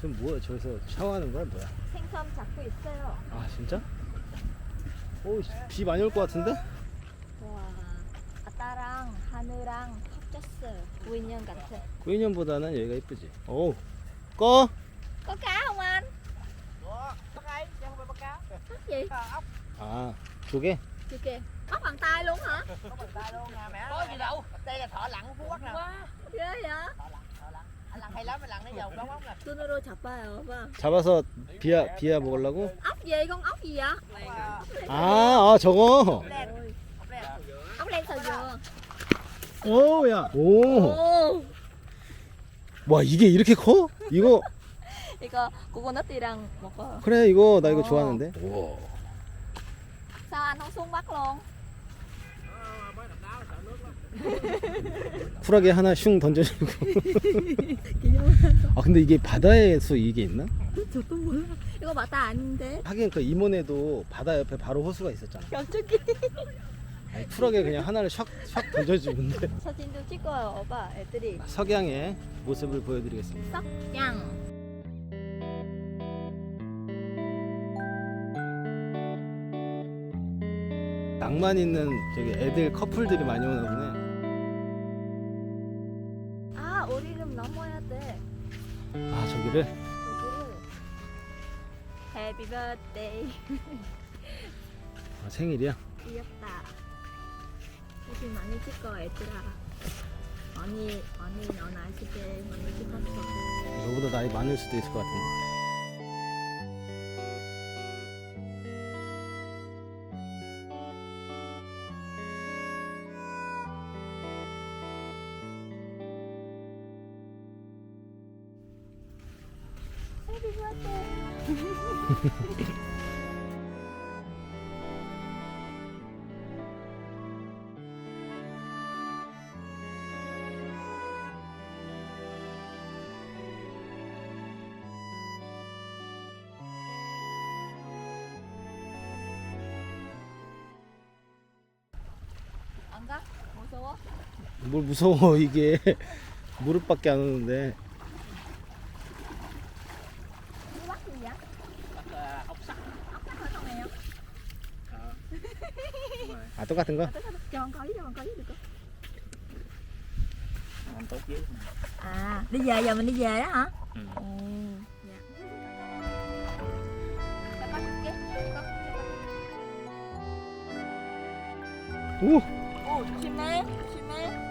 지금 뭐야? 저기서 샤워하는 거야 뭐야? 생선 잡고 있어요. 아 진짜? 오, 비 많이 올 것 같은데? 와, 바다랑 하늘랑 합쳤어요. 우인년 같아. 9년보다는 여기가 이쁘지. 오, 꺼. Có cá không anh? bắt ấy chứ không phải bắt cá Ốc gì? ốc 아, 조개? Chị kìa. Ốc bằng tay luôn hả? có bằng tay luôn nè mẹ có gì đâu đây là thợ lặn phú quốc nè ghê vậy? thợ lặn 눈으로 잡아요, 오빠. 잡아서 비야 비야 먹으려고? ốc gì? Con ốc gì vậy? ốc 아, 아 저거. ốc len sầu dừa. 오, 야. 오. 오, 와, 이게 이렇게 커? 이거 이거 코코넛이랑 먹어요. 그래, 이거 나 이거 어. 좋아하는데. 와. Sao anh không xuống bắt luôn? 쿨하게 하나 슝 던져주고. 아, 근데 이게 바다에서 이게 있나? 저도 몰라. 이거 바다 아닌데? 하긴 그 이모네도 바다 옆에 바로 호수가 있었잖아. 갑자기 아니, 쿨하게 그냥 하나를 샥, 샥 던져주는데. 사진도 찍어요, 오빠. 애들이. 석양의 모습을 보여드리겠습니다. 석양. 낭만 있는 저기 애들 커플들이 많이 오나 보네. 아, 우리는 넘어야 돼. 아, 저기를? 여기를. Happy birthday. 아, 생일이야? 귀엽다. 사진 많이 찍어, 애들아. 언니, 언니 넌때 많이 찍었어. 저보다 나이 많을 수도 있을 것 같은데. 안 가? 무서워? 뭘 무서워, 이게. 무릎밖에 안 오는데. gì á? Bắt ờ, ốc sắt. Ốc sắt ở ờ. con này à tốt cá thương quá cho coi với con coi với được không? À đi về giờ mình đi về đó hả? Ừ. ừ. Uh. Chim né, chim né.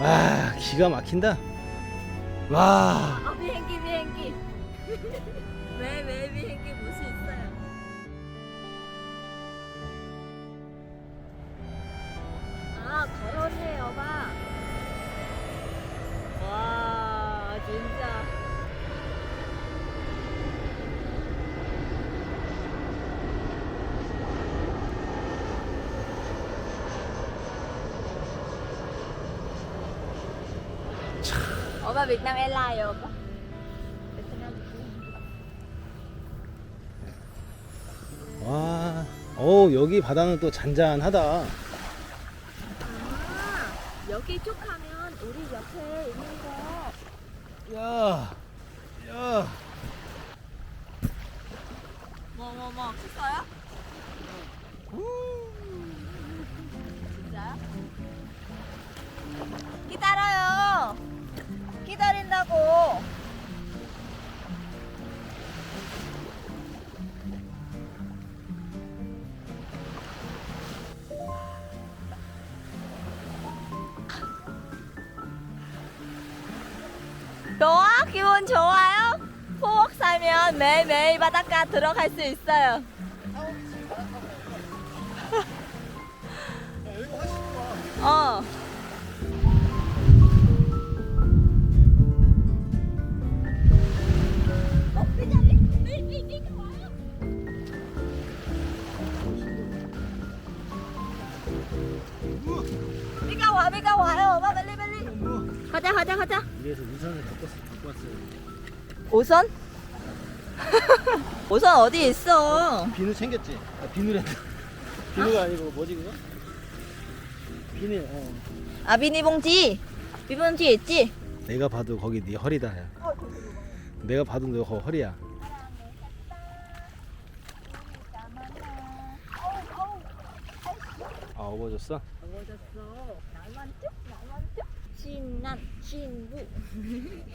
와, 기가 막힌다. 와. 어, 비행기, 비행기. 왜, 왜 비행기 못수 있어요? 아, 걸었네, 여봐. 와, 진짜. 베트남 에일라인 오빠. 베트남. 와. 어 여기 바다는 또 잔잔하다. 아, 여기 쭉 가면 우리 옆에 있는 거. 야. 야. 뭐, 뭐, 뭐, 했어요? 진짜요? 기다려요. 매일매일 바닷가 들어갈 수 있어요. 어. 와요. 빨리 빨리. 가자 가자 가자. 이래서 우산을 갖고 왔어 갖고 왔어요 오선? 오선 어디 있어? 비누 챙겼지? 아 비누래 비누가 아니고 뭐지 그거? 비누 어아 비니봉지. 비니봉지 있지? 내가 봐도 거기 네 허리다 야. 내가 봐도 너 거- 허리야 아 업어졌어? 먹어졌어. 나만 쭉 나만 쭉. 신남 신부.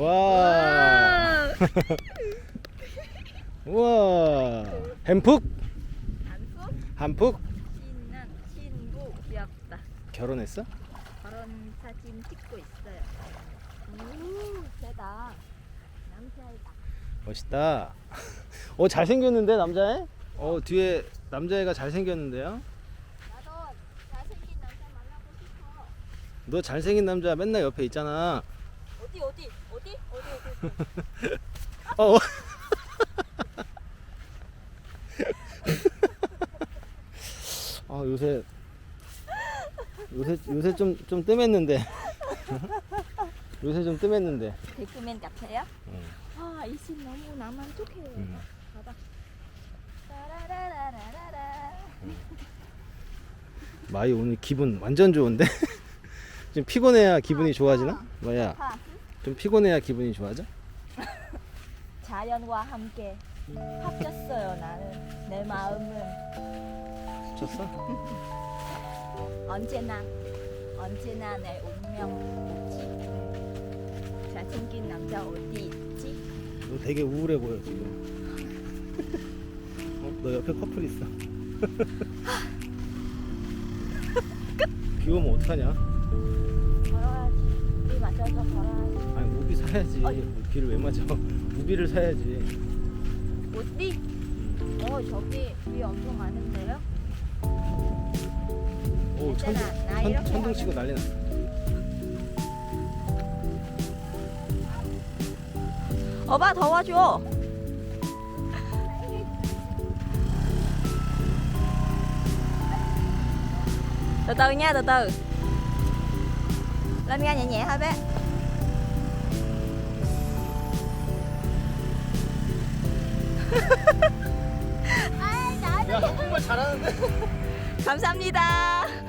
와 우와 햄푹? 단풍 한푹? 신남 신부 귀엽다. 결혼했어? 결혼 사진 찍고 있어요. 오, 세다. 남자이다. 멋있다 어 잘생겼는데 남자애? 어 뒤에 남자애가 잘생겼는데요? 나도 잘생긴 남자 만나고 싶어. 너 잘생긴 남자 맨날 옆에 있잖아 어디 어디 어디 어디 어디. 어. 아 요새 요새 요새 좀 좀 뜸했는데 요새 좀 뜸했는데 개그맨 같아요? 응. 아, 이씬 너무 나만 쪽해. 응. 봐봐. 따라라라라라라. 마이 오늘 기분 완전 좋은데 좀 피곤해야 기분이 좋아지나? 마야 파. 좀 피곤해야 기분이 좋아져? 자연과 함께 합쳤어요. 나는 내 마음은 미쳤어? 언제나 언제나 내 운명 있지. 잘생긴 남자 어디 있지? 너 되게 우울해 보여 지금 어? 너 옆에 커플 있어 비 오면 어떡하냐? 걸어야지. 우리 맞춰서 걸어야지. 아니 우비 사야지 우비를 왜 맞아 우비를 사야지 어디? 어 저기 비 엄청 많은데요? 오 천둥, 천, 천둥 치고 난리 났어 오빠 더워줘. từ từ nha từ từ lên ga nhẹ nhẹ thôi bé 야 한국말 잘하는데? 감사합니다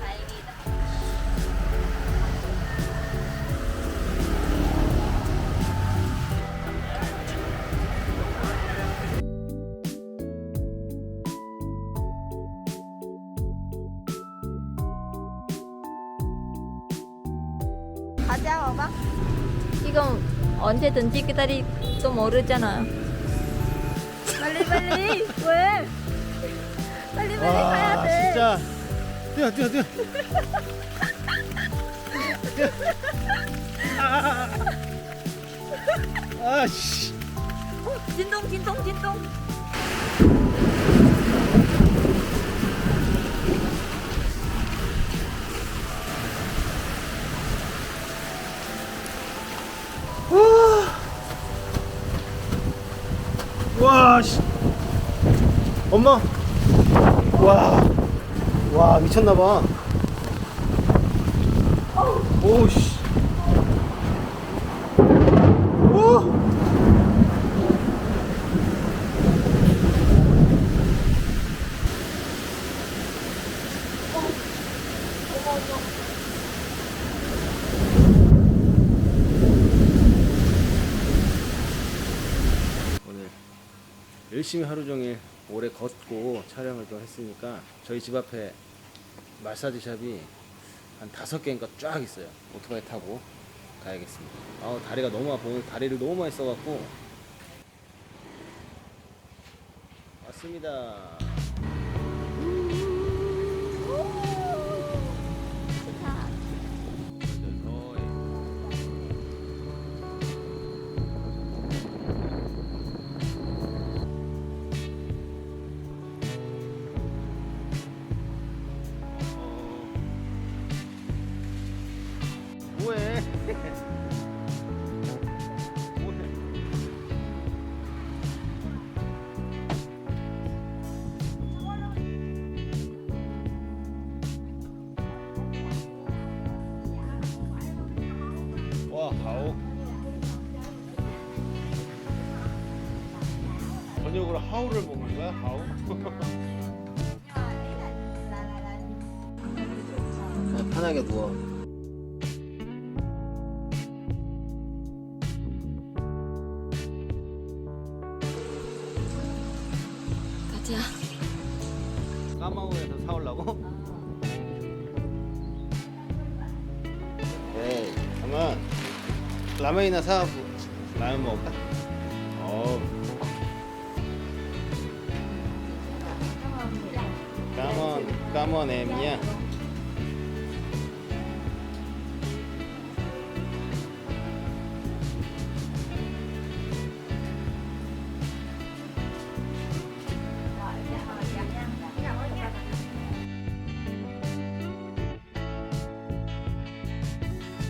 다행이다 가자 지금 언제든지 기다리도 모르잖아요. 빨리 빨리. 왜? 빨리 빨리 가야 돼. 진짜. 뛰어 뛰어 뛰어. 뛰어. 아, 아, 씨. 진동 진동 진동 와, 씨. 엄마. 와. 와, 미쳤나봐. 오, 씨. 오! 오늘 열심히 하루 종일 오래 걷고 촬영을 또 했으니까 저희 집 앞에 마사지 샵이 한 다섯 개인가 쫙 있어요. 오토바이 타고 가야겠습니다. 아 다리가 너무 아파. 오늘 다리를 너무 많이 써갖고 왔습니다. 저녁으로 하우를 먹는 거야? 하우? 아, 편하게 누워. 가자. 까마우에서 사오려고? 에이, 가만. 라면이나 사갖고 라면 먹을까? 엠이야.